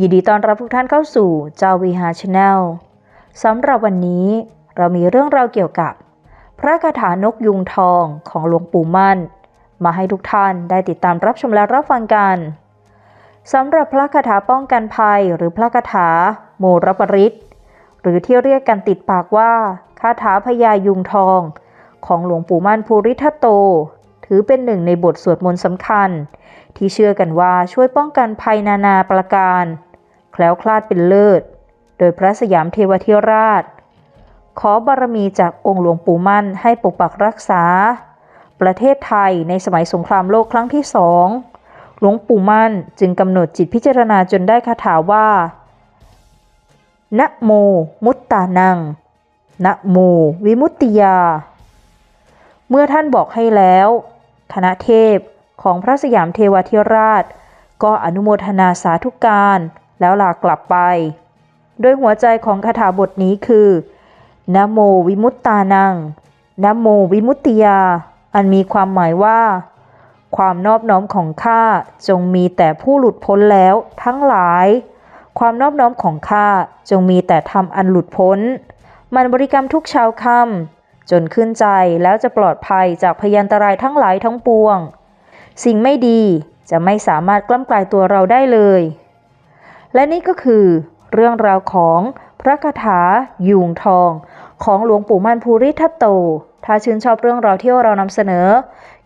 ยินดีต้อนรับทุกท่านเข้าสู่จาวีฮาชาแนลสำหรับวันนี้เรามีเรื่องราวเกี่ยวกับ พระคาถานกยุงทองของหลวงปู่มั่น มาให้ทุกท่านได้ติดตามรับชมและรับฟังกันสำหรับพระคาถาป้องกันภัยหรือพระคาถาโมรปริตหรือที่เรียกกันติดปากว่าคาถาพญายุงทอง ของหลวงปู่มั่นภูริทัตโต ถือเป็นหนึ่งในบทสวดมนต์สำคัญ ที่เชื่อกันว่าช่วยป้องกันภัยนานาประการ แคล้วคลาดเป็นเลิศ โดยพระสยามเทวทิราช ขอบารมีจากองค์หลวงปู่มั่นให้ปกปักรักษา ประเทศไทยในสมัยสงครามโลกครั้งที่สองหลวงปู่มั่นจึงกำหนดจิตพิจารณาจนได้คาถาว่า นะโม มุตตานัง นะโม วิมุตติยา เมื่อท่านบอกให้แล้ว คณะเทพของพระสยามเทวทิราช ก็อนุโมทนาสาธุการ แล้วลากลับไป โดยหัวใจของคาถาบทนี้คือนะโมวิมุตตานังนะโมวิมุตติยา อันมีความหมายว่า ความนอบน้อมของข้าจงมีแต่ผู้หลุดพ้นแล้วทั้งหลาย ความนอบน้อมของข้าจงมีแต่ธรรมอันหลุดพ้น มันบริกรรมทุกเช้าค่ำจนขึ้นใจแล้วจะปลอดภัยจากพยันตรายทั้งหลายทั้งปวง สิ่งไม่ดีจะไม่สามารถกล้ำกลายตัวเราได้เลย และนี่ก็คือเรื่องราวของพระคาถายุงทอง ของหลวงปู่มันภูริทัตโต ถ้าชื่นชอบเรื่องราวที่เรานำเสนอ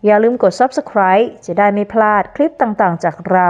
อย่าลืมกด subscribe จะได้ไม่พลาดคลิปต่างๆ จากเรา